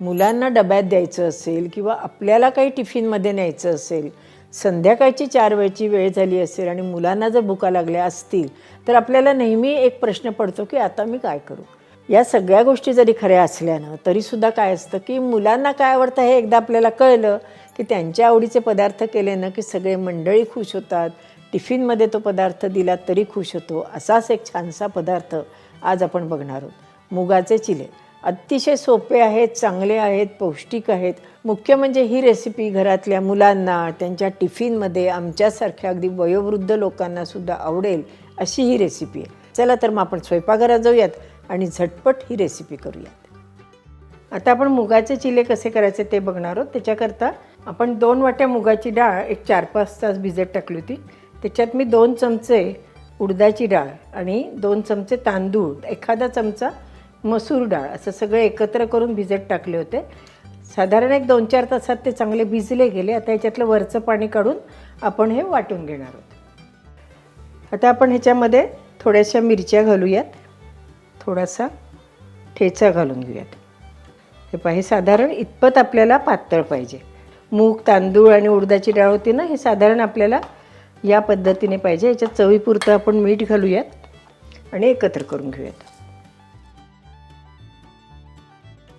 मुलांना डब्यात द्यायचं असेल किंवा आपल्याला काही टिफिनमध्ये न्यायचं असेल संध्याकाळची चार वेळची वेळ झाली असेल आणि मुलांना जर भुका लागल्या असतील तर आपल्याला नेहमी एक प्रश्न पडतो की आता मी काय करू? या सगळ्या गोष्टी जरी खऱ्या असल्यानं तरीसुद्धा काय असतं की मुलांना काय आवडतं हे एकदा आपल्याला कळलं की त्यांच्या आवडीचे पदार्थ केले ना की सगळे मंडळी खुश होतात टिफिनमध्ये तो पदार्थ दिला तरी खुश होतो असाच एक छानसा पदार्थ आज आपण बघणार आहोत. मुगाचे चिले. अतिशय सोपे आहेत चांगले आहेत पौष्टिक आहेत. मुख्य म्हणजे ही रेसिपी घरातल्या मुलांना त्यांच्या टिफिनमध्ये आमच्यासारख्या अगदी वयोवृद्ध लोकांना सुद्धा आवडेल अशी ही रेसिपी आहे. चला तर मग आपण स्वयंपाकघरात जाऊयात आणि झटपट ही रेसिपी करूयात. आता आपण मुगाचे चिले कसे करायचे ते बघणार आहोत. त्याच्याकरता आपण दोन वाट्या मुगाची डाळ एक चार पाच तास भिजत टाकली होती. त्याच्यात मी दोन चमचे उडदाची डाळ आणि दोन चमचे तांदूळ एखादा चमचा मसूर डाळ असं सगळं एकत्र करून भिजत टाकले होते. साधारण एक दोन चार तासात ते चांगले भिजले गेले. आता याच्यातलं वरचं पाणी काढून आपण हे वाटून घेणार आहोत. आता आपण ह्याच्यामध्ये थोड्याशा मिरच्या घालूयात. थोडासा ठेचा घालून घेऊयात. हे पाहिजे साधारण इतपत आपल्याला पातळ पाहिजे. मूग तांदूळ आणि उडदाची डाळ होती ना हे साधारण आपल्याला या पद्धतीने पाहिजे. याच्यात चवीपुरतं आपण मीठ घालूयात आणि एकत्र करून घेऊयात.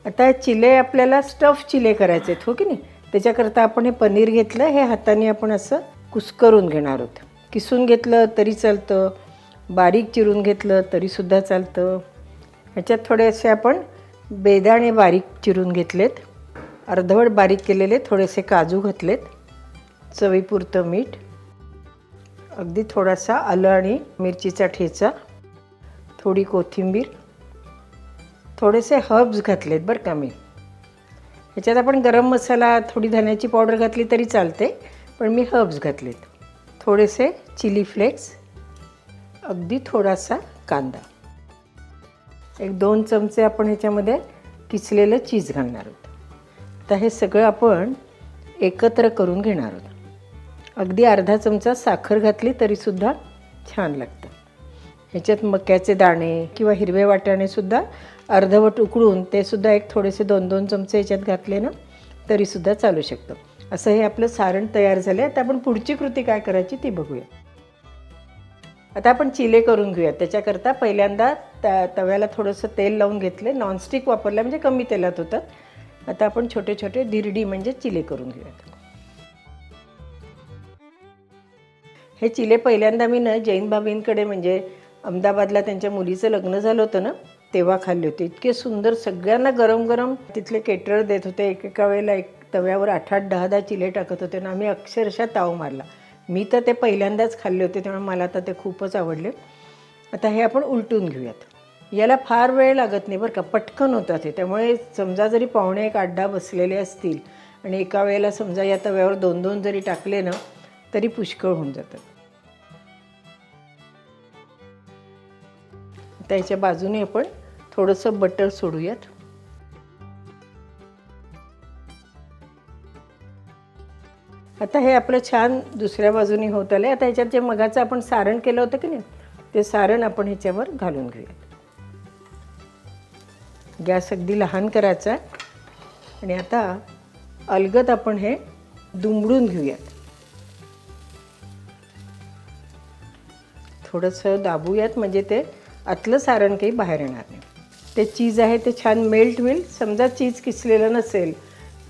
आता चिले आपल्याला स्टफ चिले करायचे आहेत हो की नाही? त्याच्याकरता आपण हे पनीर घेतलं हे हाताने आपण असं कुस्करून घेणार आहोत. किसून घेतलं तरी चालतं बारीक चिरून घेतलं तरीसुद्धा चालतं. ह्याच्यात थोडेसे आपण बेदाणे बारीक चिरून घेतलेत अर्धवट बारीक केलेले थोडेसे काजू घातलेत चवीपुरतं मीठ अगदी थोडासा आलं आणि मिरचीचा ठेचा थोडी कोथिंबीर थोडेसे हर्ब्स घातलेत बरं का मी. ह्याच्यात आपण गरम मसाला थोडी धन्याची पावडर घातली तरी चालते पण मी हर्ब्स घातलेत. थोडेसे चिली फ्लेक्स अगदी थोडासा कांदा. एक दोन चमचे आपण ह्याच्यामध्ये किसलेलं चीज घालणार आहोत. आता हे सगळं आपण एकत्र करून घेणार आहोत. अगदी अर्धा चमचा साखर घातली तरीसुद्धा छान लागतं. ह्याच्यात मक्याचे दाणे किंवा हिरवे वाट्याणेसुद्धा अर्धवट उकळून ते सुद्धा एक थोडेसे दोन दोन चमचे याच्यात घातले ना तरीसुद्धा चालू शकतं. असं हे आपलं सारण तयार झालं आहे आता आपण पुढची कृती काय करायची ती बघूया. आता आपण चिले करून घेऊया. त्याच्याकरता पहिल्यांदा त्या तव्याला थोडंसं तेल लावून घेतले नॉनस्टिक वापरलं म्हणजे कमी तेलात होतं. आता आपण छोटे छोटे धिरडी म्हणजे चिले करून घेऊयात हे चिले पहिल्यांदा मी ना जैन बाबींकडे म्हणजे अहमदाबादला त्यांच्या मुलीचं लग्न झालं होतं ना तेव्हा खाल्ले होते. इतके सुंदर सगळ्यांना गरम गरम तिथले केटर देत होते. एकेका वेळेला एक तव्यावर आठ आठ दहा दहा चिले टाकत होते ना आम्ही अक्षरशः ताव मारला. मी तर ते पहिल्यांदाच खाल्ले होते त्यामुळे मला तर ते खूपच आवडले. आता हे आपण उलटून घेऊयात. याला फार वेळ लागत नाही बरं का. पटकन होतात हे त्यामुळे समजा जरी पाहुणे एक आड्डा बसलेले असतील आणि एका वेळेला समजा या तव्यावर दोन दोन जरी टाकले ना तरी पुष्कळ होऊन जातात त्याच्या बाजूने आपण थोडंसं बटर सोडूयात. आता हे आपलं छान दुसऱ्या बाजूने होत आलं आता ह्याच्यात जे मगाचं आपण सारण केलं होतं की नाही ते सारण आपण ह्याच्यावर घालून घेऊयात. गॅस अगदी लहान करायचा आहे. आणि आता अलगद आपण हे दुमडून घेऊयात. थोडंसं दाबूयात म्हणजे ते आतलं सारण काही बाहेर येणार नाही. ते चीज आहे ते छान मेल्ट होईल. समजा चीज किसलेलं नसेल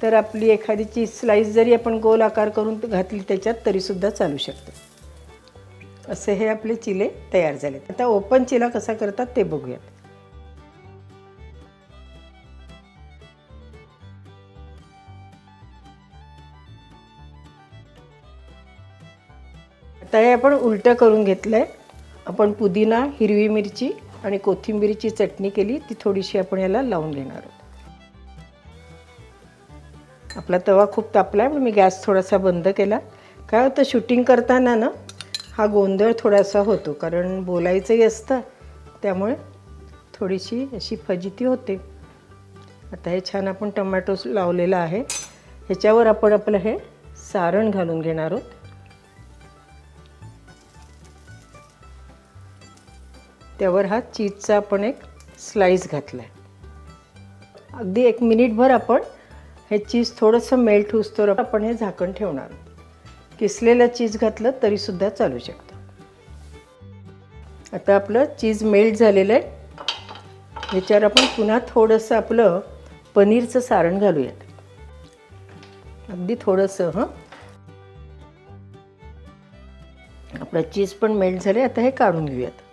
तर आपली एखादी चीज स्लाईस जरी आपण गोल आकार करून घातली त्याच्यात तरीसुद्धा चालू शकतं. असे हे आपले चिले तयार झाले आता ओपन चिला कसा करतात ते बघूयात. आता हे आपण उलटं करून घेतलं आहे आपण पुदिना हिरवी मिरची आणि कोथिंबीरची चटणी केली ती थोडीशी आपण याला लावून घेणार आहोत. आपला तवा खूप तापला आहे मी गॅस थोडासा बंद केला. काय होतं शूटिंग करताना ना हा गोंधळ थोडासा होतो कारण बोलायचंही असतं त्यामुळे थोडीशी अशी फजिती होते. आता हे छान आपण टमॅटो लावलेलं आहे. ह्याच्यावर आपण आपलं हे सारण घालून घेणार आहोत. त्यावर हा चीजचा आपण एक स्लाईस घातला आहे अगदी एक मिनिटभर आपण हे चीज थोडंसं मेल्ट होऊस्तोवर आपण हे झाकण ठेवणार. किसलेलं चीज घातलं तरीसुद्धा चालू शकतं. आता आपलं चीज मेल्ट झालेलं आहे. ह्याच्यावर आपण पुन्हा थोडंसं आपलं पनीरचं सारण घालूयात. अगदी थोडंसं हां. आपलं चीज पण मेल्ट झाले आता हे काढून घेऊयात.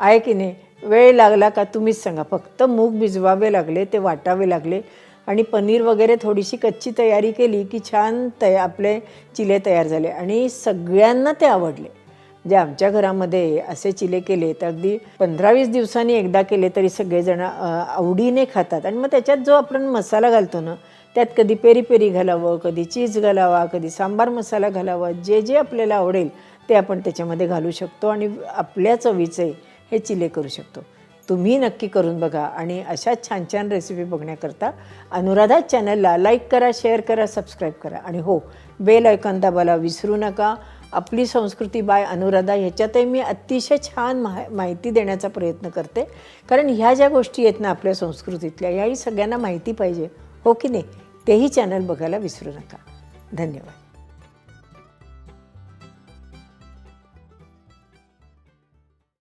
आहे की नाही? वेळ लागला का तुम्हीच सांगा. फक्त मूग भिजवावे लागले ते वाटावे लागले आणि पनीर वगैरे थोडीशी कच्ची तयारी केली की छान तया आपले चिले तयार झाले आणि सगळ्यांना ते आवडले. जे आमच्या घरामध्ये असे चिले केले तर अगदी पंधरा वीस दिवसांनी एकदा केले तरी सगळेजण आवडीने खातात. आणि मग त्याच्यात जो आपण मसाला घालतो ना त्यात कधी पेरी पेरी घालावं कधी चीज घालावा कधी सांबार मसाला घालावा जे जे आपल्याला आवडेल ते आपण त्याच्यामध्ये घालू शकतो. आणि आपल्या चवीचे हे चिले करू शकतो. तुम्ही नक्की करून बघा आणि अशा छान छान रेसिपी बघण्याकरता अनुराधा चॅनलला लाईक करा शेअर करा सबस्क्राईब करा. आणि हो बेल ऐकन दाबायला विसरू नका. आपली संस्कृती बाय अनुराधा ह्याच्यातही मी अतिशय छान माह माहिती देण्याचा प्रयत्न करते. कारण ह्या ज्या गोष्टी आहेत ना आपल्या संस्कृतीतल्या ह्याही सगळ्यांना माहिती पाहिजे. हो की नाही? तेही चॅनल बघायला विसरू नका. धन्यवाद.